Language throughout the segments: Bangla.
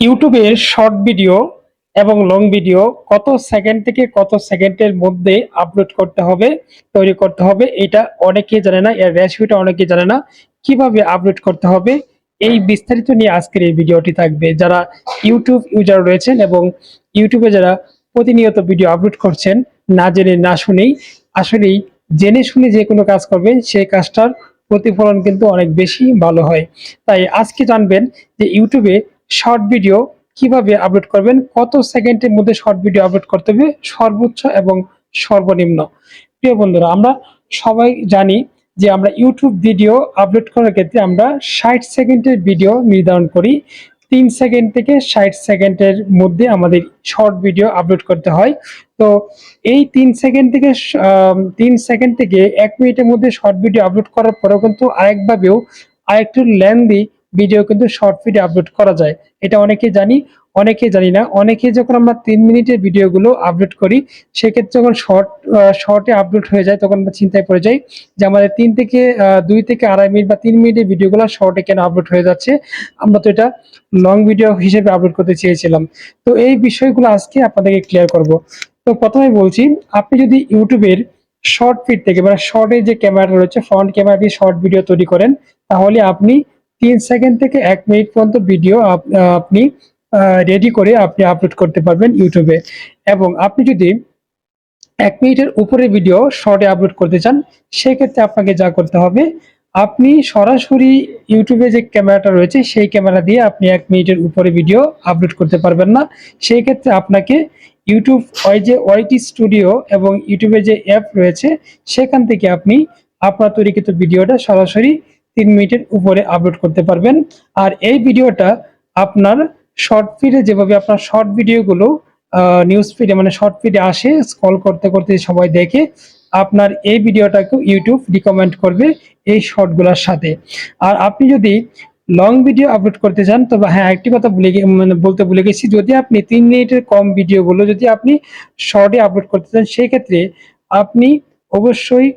ইউটিউবের শর্ট ভিডিও এবং লং ভিডিও কত সেকেন্ড থেকে কত সেকেন্ডের মধ্যে আপলোড করতে হবে, তৈরি করতে হবে, এটা অনেকেই জানে না, এর রেসিপিটা অনেকেই জানে না, কীভাবে আপলোড করতে হবে, এই বিস্তারিত নিয়ে আজকের এই ভিডিওটি থাকবে। যারা ইউটিউব ইউজার রয়েছেন এবং ইউটিউবে যারা প্রতিনিয়ত ভিডিও আপলোড করছেন, না জেনে না শুনেই, আসলেই জেনে শুনে যে কোনো কাজ করবেন সেই কাজটার প্রতিফলন কিন্তু অনেক বেশি ভালো হয়। তাই আজকে জানবেন যে ইউটিউবে শর্ট ভিডিও কীভাবে আপলোড করবেন, কত সেকেন্ডের মধ্যে শর্ট ভিডিও আপলোড করতে হবে, সর্বোচ্চ এবং সর্বনিম্ন। প্রিয় বন্ধুরা, আমরা সবাই জানি যে আমরা ইউটিউব ভিডিও আপলোড করার ক্ষেত্রে আমরা ষাট সেকেন্ডের ভিডিও নির্ধারণ করি। তিন সেকেন্ড থেকে ষাট সেকেন্ডের মধ্যে আমাদের শর্ট ভিডিও আপলোড করতে হয়। তো এই তিন সেকেন্ড থেকে তিন সেকেন্ড থেকে এক মিনিটের মধ্যে শর্ট ভিডিও আপলোড করার পরেও কিন্তু আরেকভাবেও আরেকটু লেন্দি ভিডিও কিন্তু শর্ট ভিডিও আপলোড করা যায়। এটা অনেকে জানি অনেকে জানি না। অনেকে যখন আমরা তিন মিনিটের ভিডিওগুলো আপলোড করি, সেক্ষেত্রে যখন শর্ট শর্টে আপলোড হয়ে যায়, তখন আমরা চিন্তায় পড়ে যাই যে আমাদের তিন থেকে দুই থেকে আড়াই মিনিট বা তিন মিনিটের ভিডিওগুলো শর্টে কেন আপলোড হয়ে যাচ্ছে? আমরা তো এটা লং ভিডিও হিসেবে আপলোড করতে চেয়েছিলাম। তো এই বিষয়গুলো আজকে আপনাদেরকে ক্লিয়ার করব। তো প্রথমে বলছি, আপনি যদি ইউটিউবের শর্ট ফিট থেকে মানে শর্টে যে ক্যামেরা রয়েছে ফ্রন্ট ক্যামেরা দিয়ে শর্ট ভিডিও তৈরি করেন, তাহলে আপনি তিন সেকেন্ড থেকে এক মিনিট পর্যন্ত ভিডিও আপনি রেডি করে আপনি আপলোড করতে পারবেন ইউটিউবে এবং আপনি যদি এক মিনিটের উপরে ভিডিও শর্টে আপলোড করতে চান, সেক্ষেত্রে আপনাকে যা করতে হবে, আপনি সরাসরি ইউটিউবে যে ক্যামেরাটা রয়েছে, সেই ক্যামেরা দিয়ে আপনি এক মিনিটের উপরে ভিডিও আপলোড করতে পারবেন না। সেই ক্ষেত্রে আপনাকে ইউটিউব ওই যে ওয়াইটি স্টুডিও এবং ইউটিউবে যে অ্যাপ রয়েছে, সেখান থেকে আপনি আপনার তৈরিকৃত ভিডিওটা সরাসরি তিন মিনিটের উপরে আপলোড করতে পারবেন। আর এই ভিডিওটা আপনার শর্ট ফিডে যেভাবে আপনার শর্ট ভিডিওগুলো নিউজ ফিডে মানে শর্ট ফিডে আসে স্ক্রল করতে করতে সবাই দেখে আপনার এই ভিডিওটাকেও ইউটিউব রিকমেন্ড করবে এই শর্টগুলোর সাথে। আর আপনি যদি লং ভিডিও আপলোড করতে চান, তবে হ্যাঁ একটি কথা ভুলে মানে বলতে ভুলে গেছি, যদি আপনি তিন মিনিটের কম ভিডিওগুলো যদি আপনি শর্টে আপলোড করতে চান সেই ক্ষেত্রে আপনি অবশ্যই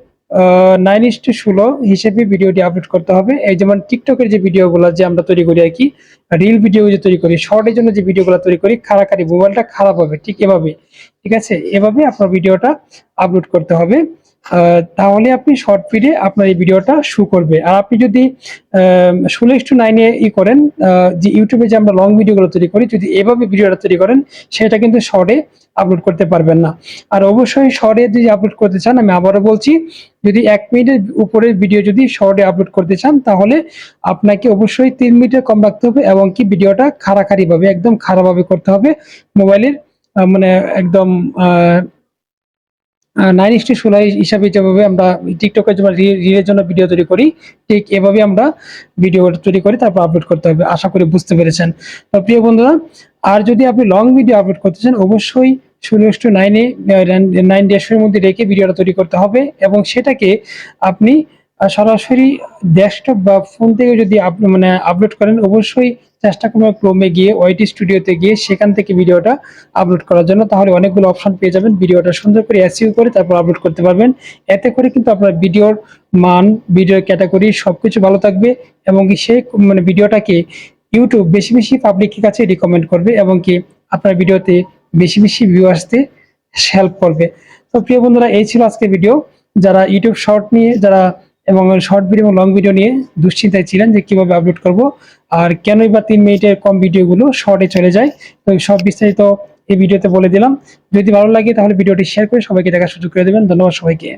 নাইন ইস টু ষোলো হিসেবে ভিডিওটি আপলোড করতে হবে। এই যেমন টিকটকের যে ভিডিওগুলো যে আমরা তৈরি করি আর কি রিল ভিডিও যে তৈরি করি শর্টের জন্য যে ভিডিওগুলো তৈরি করি খারাকারি মোবাইলটা খারাপ হবে, ঠিক এভাবে। ঠিক আছে? এভাবে আপনার ভিডিওটা আপলোড করতে হবে। তাহলে আপনি শর্ট ফিডে আপনার এই ভিডিওটা শু করবে। আর আপনি যদি ষোলো টু নাইনে ই করেন যে ইউটিউবে যে আমরা লং ভিডিওগুলো তৈরি করি, যদি এভাবে ভিডিওটা তৈরি করেন, সেটা কিন্তু শর্টে আপলোড করতে পারবেন না। আর অবশ্যই শর্টে যদি আপলোড করতে চান, আমি আবারও বলছি, যদি এক মিনিটের উপরের ভিডিও যদি শর্টে আপলোড করতে চান, তাহলে আপনাকে অবশ্যই তিন মিনিটের কম রাখতে হবে এবং কি ভিডিওটা খাড়াখাড়ি ভাবে, একদম খারাপভাবে করতে হবে। মোবাইলের মানে একদম নাইন ইস্টি ষোলো হিসাবে যেভাবে আমরা টিকটকের জন্য রিলের জন্য ভিডিও তৈরি করি, ঠিক এভাবে আমরা ভিডিও তৈরি করি, তারপর আপলোড করতে হবে। আশা করি বুঝতে পেরেছেন। তো প্রিয় বন্ধুরা, আর যদি আপনি লং ভিডিও আপলোড করতে চান, অবশ্যই ষোলো টু নাইনে নাইন ডেসের মধ্যে রেখে ভিডিওটা তৈরি করতে হবে এবং সেটাকে আপনি সরাসরি ডেস্কটপ বা ফোন থেকে যদি আপ- মানে আপলোড করেন, অবশ্যই চেষ্টা করবেন ক্রোমে গিয়ে ওয়াইটি স্টুডিওতে গিয়ে সেখান থেকে ভিডিওটা আপলোড করার জন্য। তাহলে অনেকগুলো অপশন পেয়ে যাবেন ভিডিওটা সুন্দর করে এসিও করে তারপর আপলোড করতে পারবেন। এতে করে কিন্তু আপনার ভিডিওর মান ভিডিওর ক্যাটাগরি সবকিছু ভালো থাকবে এবং সেই মানে ভিডিওটাকে ইউটিউব বেশি বেশি পাবলিকের কাছে রিকমেন্ড করবে এবং কি আপনার ভিডিওতে বেশি বেশি ভিউ আসতে হেল্প করবে। তো প্রিয় বন্ধুরা, এই ছিল আজকের ভিডিও যারা ইউটিউব শর্ট নিয়ে, যারা এবং শর্ট ভিডিও এবং লং ভিডিও নিয়ে দুশ্চিন্তায় ছিলেন যে কীভাবে আপলোড করব আর কেনই বা তিন মিনিটের কম ভিডিওগুলো শর্টে চলে যায়। তো সব বিস্তারিত এই ভিডিওতে বলে দিলাম। যদি ভালো লাগে তাহলে ভিডিওটি শেয়ার করে সবাইকে দেখার সুযোগ করে দেবেন। ধন্যবাদ সবাইকে।